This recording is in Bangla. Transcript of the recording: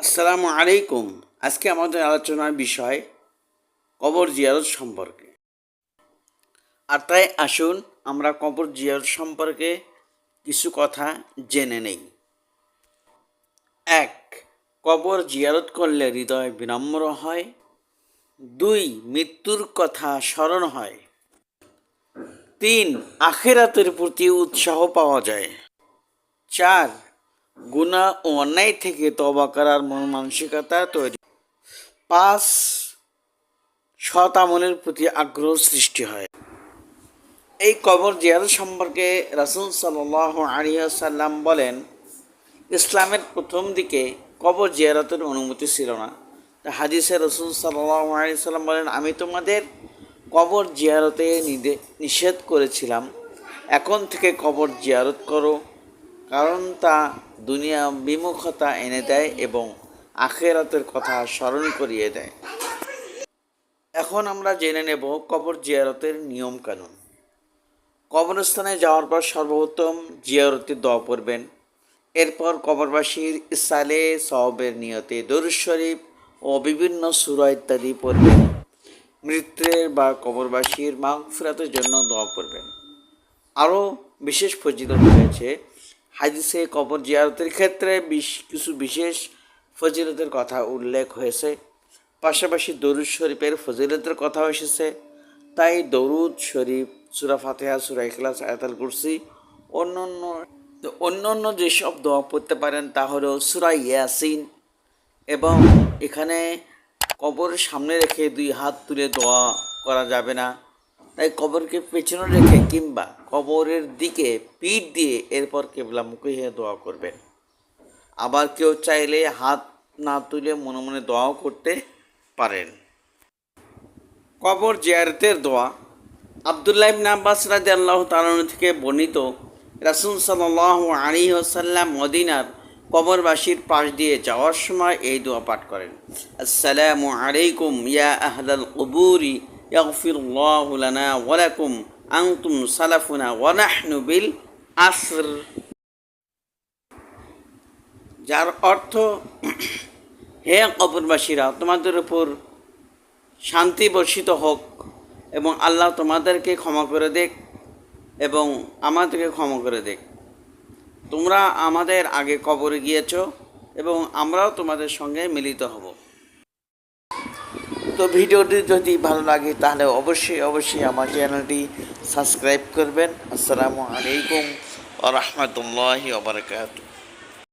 আসসালামু আলাইকুম। আজকে আমাদের আলোচনার বিষয় কবর জিয়ারত সম্পর্কে। আর তাই আসুন আমরা কবর জিয়ারত সম্পর্কে কিছু কথা জেনে নেই। এক, কবর জিয়ারত করলে হৃদয় বিনম্র হয়। দুই, মৃত্যুর কথা স্মরণ হয়। তিন, আখেরাতের প্রতি উৎসাহ পাওয়া যায়। চার গুণা ও অন্যায় থেকে তবা করার মন মানসিকতা তৈরি। পাঁচ, সৎ আমলের প্রতি আগ্রহ সৃষ্টি হয়। এই কবর জিয়ারত সম্পর্কে রাসুল সাল আলিয়াল্লাম বলেন, ইসলামের প্রথম দিকে কবর জিয়ারতের অনুমতি ছিল না। হাদিসে রসুল সাল্লাম বলেন, আমি তোমাদের কবর জিয়ারতে নিষেধ করেছিলাম। এখন থেকে কবর জিয়ারত করো। কারণ তা দুনিয়া বিমুখতা এনে দেয় এবং আখেরাতের কথা স্মরণ করিয়ে দেয়। এখন আমরা জেনে নেব কবর জিয়ারতের নিয়ম কানুন কবরস্থানে যাওয়ার পর সর্বপ্রথম জিয়ারতের দোয়া পড়বেন। এরপর কবরবাসীর ইসালে সহবের নিয়তে দরুদ শরীফ ও বিভিন্ন সুরা ইত্যাদি পড়বেন। মৃত্যুর বা কবরবাসীর মাগফিরাতের জন্য দোয়া পড়বেন। আরও বিশেষ ফজিলত রয়েছে হাদিসে কবর জিয়ারতের ক্ষেত্রে বিশ- কিছু বিশেষ ফজিলতের কথা উল্লেখ হয়েছে। পাশাপাশি দরুদ শরীফের ফজিলতের কথাও এসেছে। তাই দরুদ শরীফ, সুরা ফাতেহা, সুরা ইখলাস, আয়াতাল কুরসি অন্য অন্য যেসব দোয়া পড়তে পারেন তা হলো সুরা ইয়াসিন এবং এখানে কবরের সামনে রেখে দুই হাত তুলে দোয়া করা যাবে না। তাই কবরকে পেছনে রেখে কিংবা কবরের দিকে পিঠ দিয়ে এরপর কেবলামুখী হয়ে দোয়া করবেন। আবার কেউ চাইলে হাত না তুলে মনে মনে দোয়াও করতে পারেন। কবর জিয়ারতের দোয়া। আবদুল্লাহ ইবনে আব্বাস রাজি আল্লাহ তালন থেকে বর্ণিত, রাসুল সাল্লাহ আলী আসাল্লাম মদিনার কবরবাসীর পাশ দিয়ে যাওয়ার সময় এই দোয়া পাঠ করেন। আসসালামু আলাইকুম ইয়া আহলাল কবুরি ওয়া লাকুম, আনতুম সালাফুনা ওয়া নাহনু বিল আসর। যার অর্থ, হে কবরবাসীরা, তোমাদের উপর শান্তি বর্ষিত হোক এবং আল্লাহ তোমাদেরকে ক্ষমা করে দেখ এবং আমাদেরকে ক্ষমা করে দেখ। তোমরা আমাদের আগে কবরে গিয়েছ এবং আমরাও তোমাদের সঙ্গে মিলিত হব। তো ভিডিওটি যদি ভালো লাগে, তাহলে অবশ্যই অবশ্যই আমার চ্যানেলটি সাবস্ক্রাইব করবেন। আসসালামু আলাইকুম ও রহমতুল্লাহি ওবরাকাতুহ